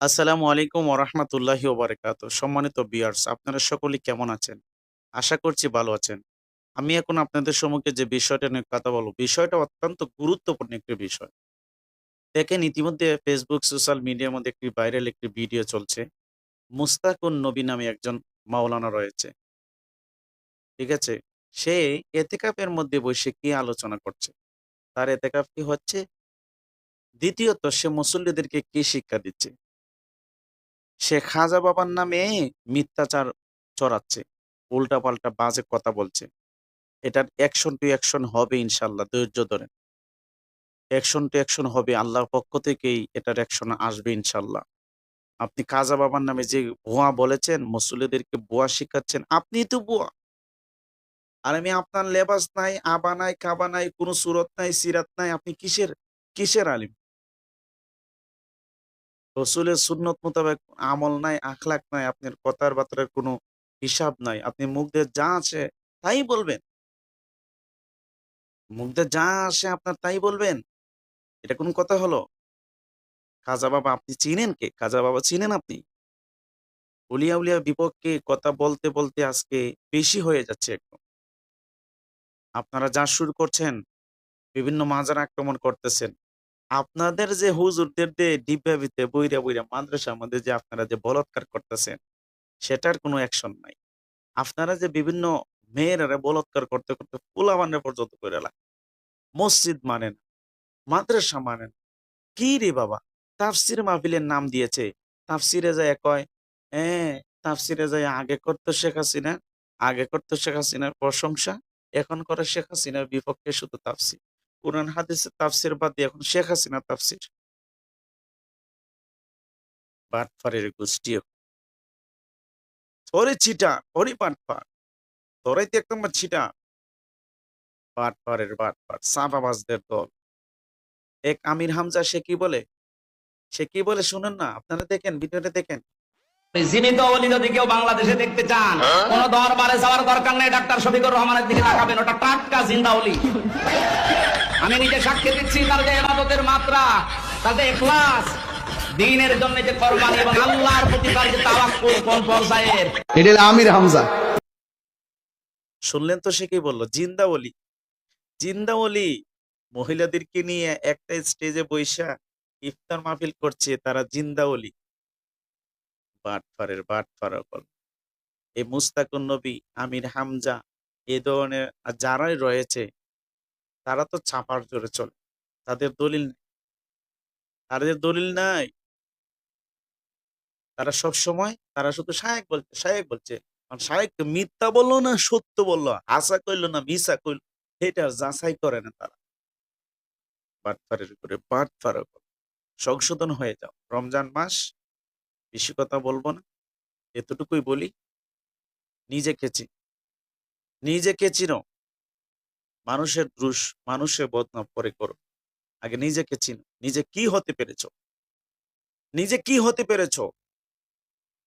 আসসালামু আলাইকুম ওরহমতুল্লাহি ওবারাকাত। সম্মানিত বিয়ার্স আপনারা সকলে কেমন আছেন? আশা করছি ভালো আছেন। আমি এখন আপনাদের সম্মুখে যে বিষয়টা নিয়ে কথা বলব, বিষয়টা অত্যন্ত গুরুত্বপূর্ণ একটি বিষয়। দেখেন, ইতিমধ্যে ফেসবুক সোশ্যাল মিডিয়ার মধ্যে একটি ভাইরাল একটি ভিডিও চলছে। মুস্তাকুন নবী নামে একজন মাওলানা রয়েছে। ঠিক আছে? সে এতেকাপের মধ্যে বসে কি আলোচনা করছে? তার এতেকাপ কি হচ্ছে? দ্বিতীয়ত, সে মুসল্লিদেরকে কি শিক্ষা দিচ্ছে? সে খাজা বাবার নামে মিথ্যাচার চড়াচ্ছে, উল্টাপাল্টা বাজে কথা বলছে। এটার অ্যাকশন টু অ্যাকশন হবে ইনশাল্লাহ, ধৈর্য ধরেন অ্যাকশন টু অ্যাকশন হবে, আল্লাহর পক্ষ থেকেই এটার অ্যাকশন আসবে ইনশাল্লাহ। আপনি খাজা বাবার নামে যে ভুয়া বলেছেন মুসলিদেরকে বুয়া শিখাচ্ছেন, আপনি তো বুয়া আর আমি আপনার লেবাস নাই, আবা নাই, কাবা নাই, কোনো সুরত নাই, সিরাত নাই, আপনি কিসের কিসের আলিম? রসুলের সুন্নত মোতাবেক আমল নাই, আখলাক নাই, আপনার কথার বার্তার কোনো হিসাব নাই। আপনি মুখ দিয়ে যা আছে তাই বলবেন। মুখ দিয়ে যা আসে আপনার তাই বলবেন। এটা কোন কথা হলো? খাজা বাবা, আপনি চিনেন কে? খাজা বাবা চিনেন আপনি? উলিয়া উলিয়া বিপক্ষে কথা বলতে বলতে আজকে বেশি হয়ে যাচ্ছে একদম। আপনারা যা শুরু করছেন, বিভিন্ন মাজার আক্রমণ করতেছেন। আপনাদের যে হুজুরদের দিয়ে ডিব্বাবিতে বইরা বইরা মাদ্রাসার মধ্যে যে আপনারা যে বলৎকার করতেছেন, সেটার কোনো অ্যাকশন নাই। আপনারা যে বিভিন্ন মেয়েরা বলৎকার করতে করতে পোলাবানে পর্যন্ত করে মসজিদ মানে মাদ্রাসা মানে না। কি রে বাবা? তাফসির মাহফিলের নাম দিয়েছে। তাফসিরে যায় কয় হ্যাঁ তাফসিরে যায় আগে করতো শেখ হাসিনা, আগে করতো শেখ হাসিনার প্রশংসা, এখন করে শেখ হাসিনার বিপক্ষে শুধু তাফসির। কোরআন হাদিসের তাফসির বাদ দিয়ে এখন শেখ হাসিনা তাফসির। বাটফারের গোষ্ঠী। তোরে চিটা তোরই বাটফার তোরাই তো একদম ছিটা। বাটপারের বাটপার সাবাবাজদের দল। এক আমির হামজা সে কি বলে? সে কি বলে শুনেন না? আপনারা দেখেন, ভিডিওটা দেখেন। জীবিত অলি যদি কেউ বাংলাদেশে দেখতে চান, কোন দরবারে যাওয়ার দরকার নেই, ডাক্তার শফিকুর রহমানের দিকে তাকাবেন। ওটা টাটকা জিন্দা অলি আমি নিজে সাক্ষী দিচ্ছি তার যে এবাদতের মাত্রা তার যে এখলাস দিনের জন্য যে কোরবানি এবং আল্লাহর প্রতি তার যে তাওয়াক্কুল কোন পর্যায়ের এটা হলো আমির হামজা। শুনলেন তো সে কি বলল? জিন্দা অলি জিন্দা অলি মহিলাদেরকে নিয়ে একটা স্টেজে বৈশা ইফতার মাহফিল করছে তারা জিন্দা অলি বাটফারের বাটফার এই মুস্তাকুন নবী আমির হামজা এ ধরনের যারাই রয়েছে তারা তো ছাপার জোরে চলে। তাদের দলিল তাদের দলিল নাই। তারা সব সময়, তারা শুধু শায়েক বলছে শায়েক বলছে কারণ শায়েক মিথ্যা বলল না, সত্য বলল? আশা করল না মিশা করল এটা যাচাই করে না তারা। বাটফারের করে বাটফার সংশোধন হয়ে যাও। রমজান মাস, বেশি কথা বলব না। এতটুকুই বলি। নিজেকে চিন নিজেকে চিনো। মানুষের দোষ, মানুষের বদনাম পরে করো। আগে নিজেকে চিনো, নিজে কি হতে পেরেছ? নিজে কি হতে পেরেছ?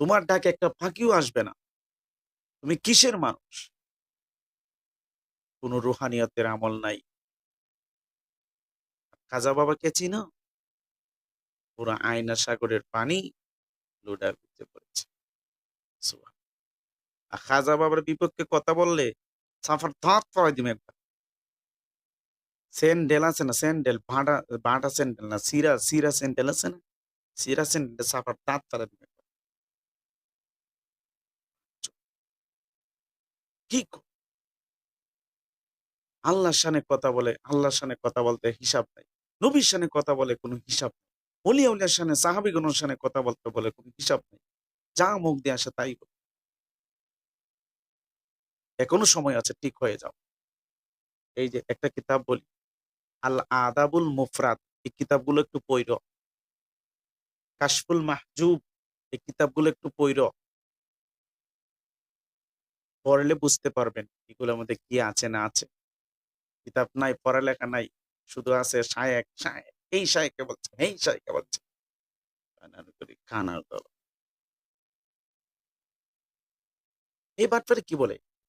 তোমার ডাকে একটা ফাঁকিও আসবে না। তুমি কিসের মানুষ? কোন রুহানিয়তের আমল নাই। খাজা বাবাকে চিনো? পুরো আয়না সাগরের পানি লোডার ভিতরে পড়েছে। খাজা বাবার বিপক্ষে কথা বললে সাফার ধাত পড়াই দিবে একবার। স্যান্ডেল আছে না স্যান্ডেল ভাঁটা ভাঁটা স্যান্ডেল না সিরা সিরা স্যান্ডেল আছে না? সিরা স্যান্ডেল সাফার দাঁত ফেলা দিবে। আল্লাহর সানে কথা বলে, আল্লাহর সানে কথা বলতে হিসাব নাই। নবীর সানে কথা বলে কোনো হিসাব নেই। অলিয়া উলিয়ার সানে সাহাবিগণের সানে কথা বলতে বলে কোনো হিসাব নেই। যা মুখ দিয়ে আসে তাই বলে। এখনও সময় আছে, ঠিক হয়ে যাও। এই যে একটা কিতাব বলি আল আদাবুল মুফরাদ, এই কিতাবগুলো একটু পইর। কাশফুল মাহজুব, এই কিতাবগুলো একটু পইর। পড়লে বুঝতে পারবেন এগুলোর মধ্যে কি আছে, না আছে। কিতাব নাই, পড়ালেখা নাই, শুধু আছে শায়েক শায়েক, এই শায়েকে বলছে, এই শায়েকে বলছে। খানার দল। এই বাটপারে কি বলে?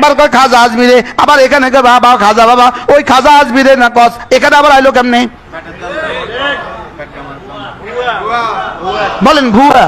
একবার কয় খাজা আজমিরে। আবার এখানে কয় বাবা খাজা বাবা। ওই খাজা আজমিরে না কস এখানে আবার আইলো কেমনে? বলেন ভুয়া।